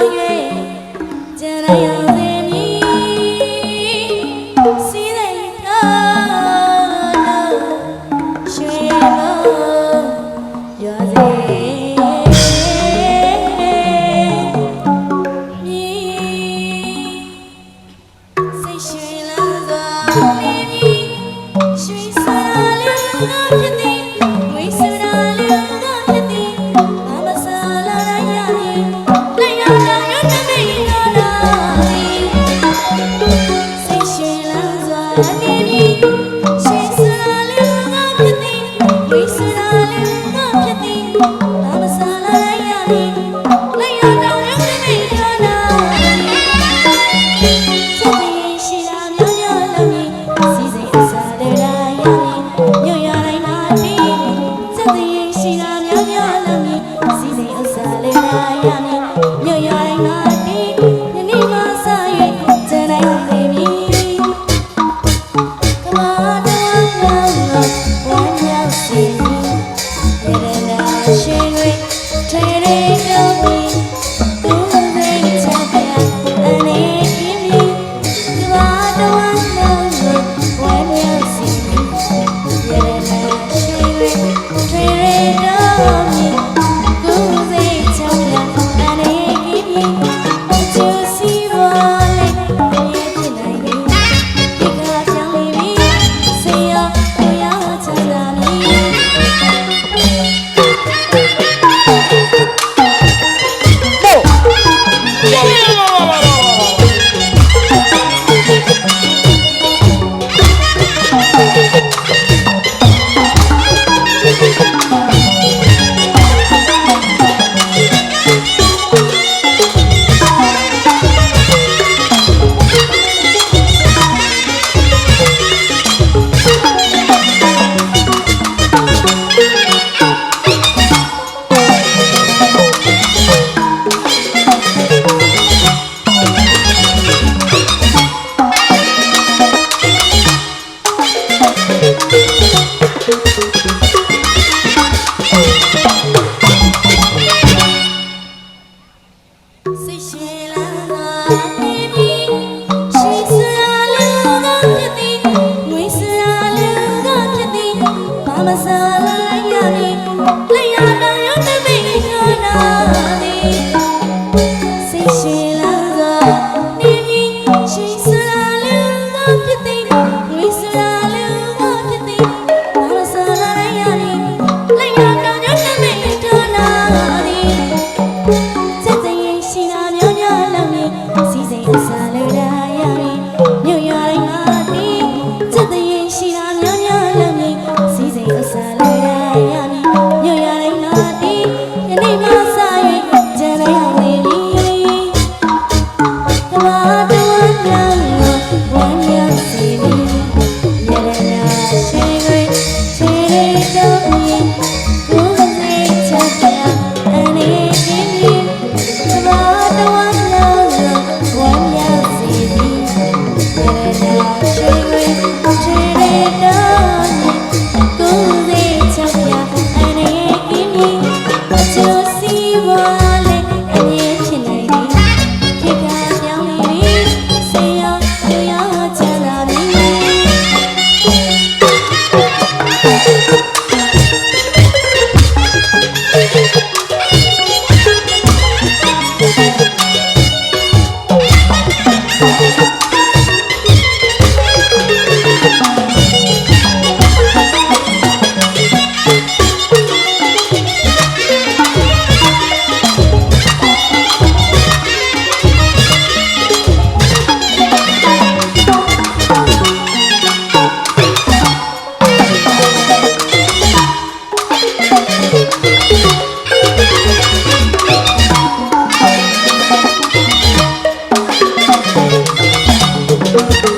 ဆော နေ စီ Música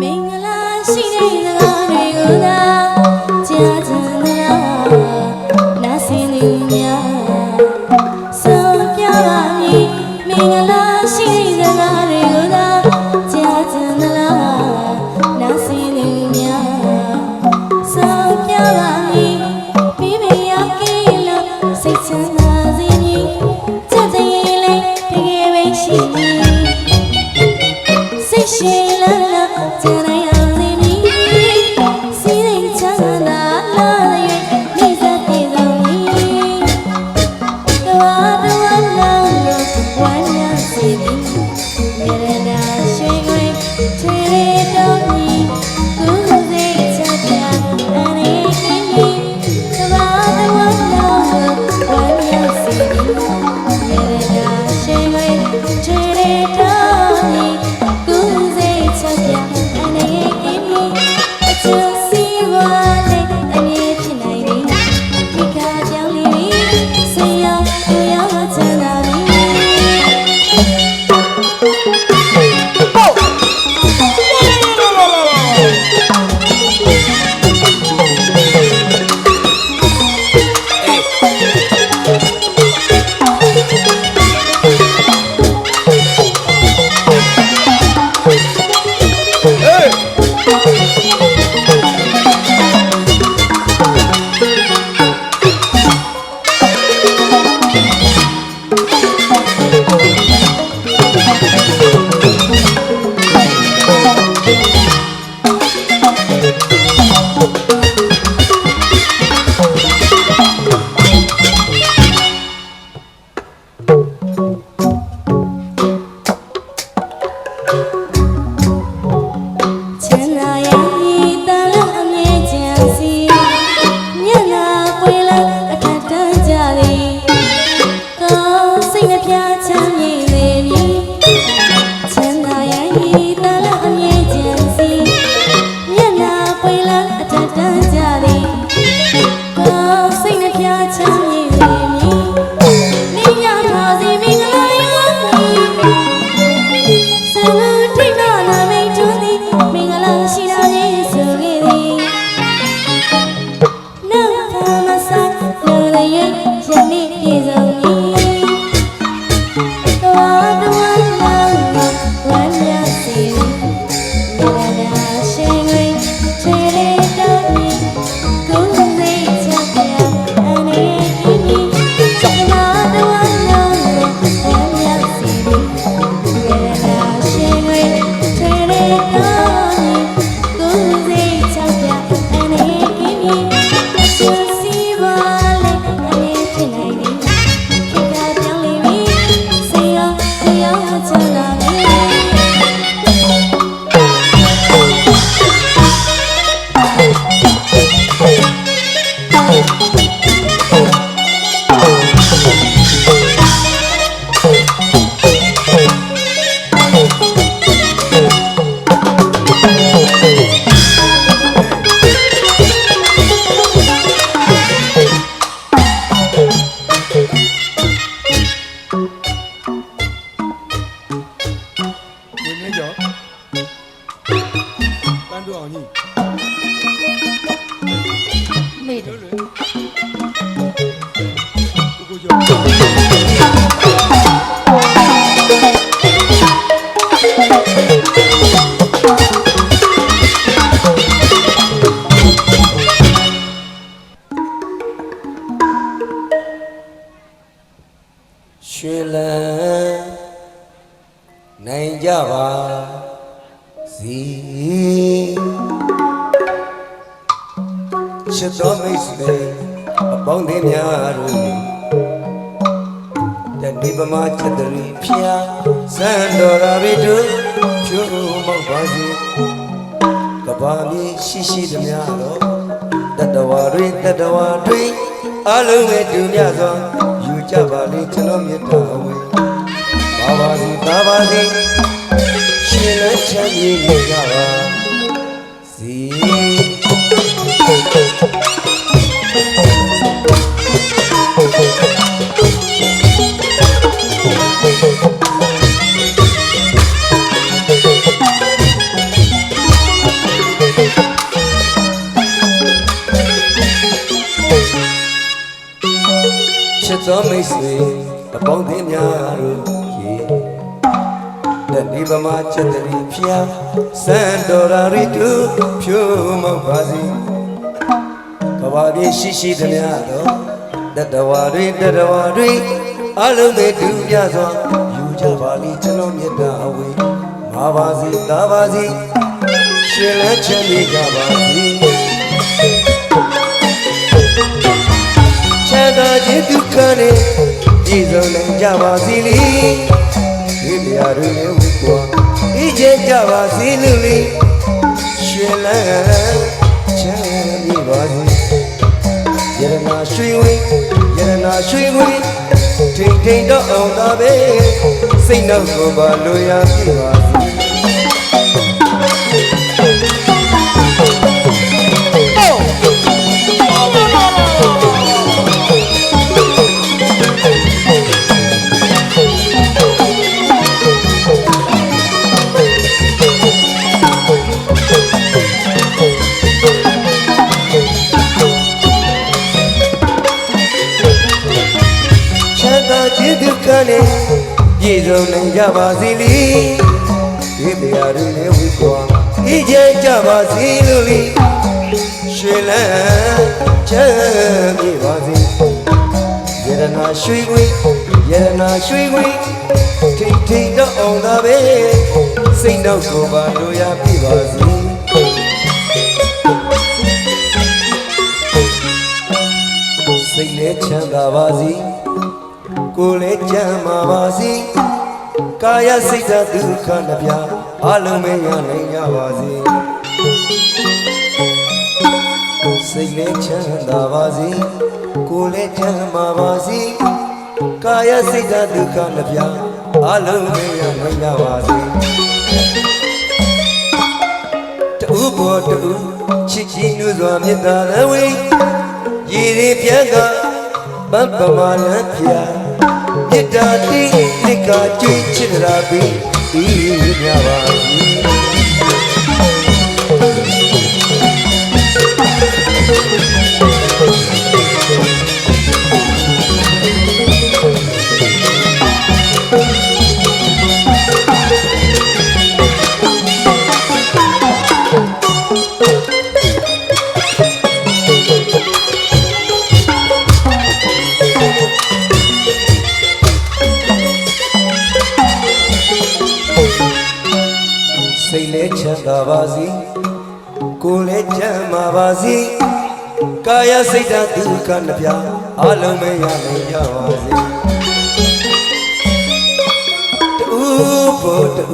မင်္ဂလာရှိတဲ့စကားတွေကိုသာ ရွှေလန်းနိုင်ကြပါစီချစ်တော်မိတ်ဆွေအပေါင်းအသင်းများတို့တဏိပမာချစ်တရီဖျားစံတော်ရာရီတို့ဖြူမောက်ပါစီကဘာမြေရှိရှိသမျှတော့တတဝါတွေတတဝါတွေအလုံးမဲ့တူမြစွာယူ ကြပါလေကျွန်တော်မြတ်တော်ဝေပါပါစီပါပါစီရှင်လက်ချမ်းမြေနေကြပါ ချစ်တော်မိတ်ဆွေအပေါင်းအသင်းများတို့ရေတဏိဗမာချစ်တရီဖျားစံတော်ရာရီတူဖြိုးမောက်ပါစီကဘာပြေရှိရှိသမျှတော့တတဝါတွေတတဝါတွေအလုံးမဲ့တူပြစွာယူကြပါလိကျွန်တော်မြတ်တာအဝေးမာပါစီသာပါစီရှင်လက်ချမ်းမြေကြပါစီ ဒုက္ခနဲ့ပြည့်စုံနိုင်ကြပါစေလေဒီလျာတွေနဲ့ဝိကွာအေးချမ်းကြပါစေလို့လေရှင်လန်းချမ်းမြေပါစေယရနာရွှေဝင်းယရနာရွှေဝင်းထိန်ထိန်တော့အောင်သာပဲစိတ်နှောက်ကိုပါလိုရာပြပါစေ ပြည့်စုံနိုင်ကြပါစေလေဒီတရားတွေနဲ့ဝိကွာအေးချမ်းကြပါစေလို့လေရွှေလန်းချမ်းမြေပါစေယရနာရွှေခွေယရနာရွှေခွေထိတ်ထိတ်တော့အောင်သာပဲစိတ်တော့ကိုပါလိုရပြပါစေစိတ်လည်းချမ်းသာပါစေကိုယ်လည်းချမ်းသာပါစေ ကာယစိတ်ဓာတ်ဒုက္ခနှပြအလုံးမရနိုင်ကြပါစေစိတ်လည်းချမ်းသာပါစေကိုယ်လည်းချမ်းသာပါစေကာယစိတ်ဓာတ်ဒုက္ခနှပြအလုံးမရနိုင်ကြပါစေတူဘောတူချစ်ချင်းညွစွာမေတ္တာလည်းဝေရည်ရည်ပြန်ကဘတ်ပမာလံပြ မေတ္တာတိလိကကျွေးချစ်ရာပြီးဒီမြပါ ကာယစိတ်ဓာတ်ဒုက္ခနှပြအလုံးမရနိုင်ကြပါစေတူဖို့တူ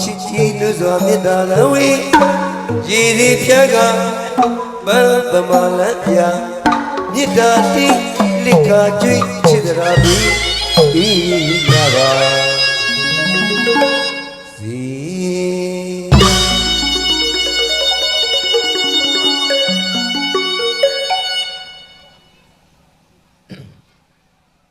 ချစ်ချီလူစွာမေတ္တာလည်းဝေရည်ရည်ဖြတ်ကဘတ်သမလတ်ပြမေတ္တာတိလိကကျွေးချစ်တရာပြီးဒီရပါ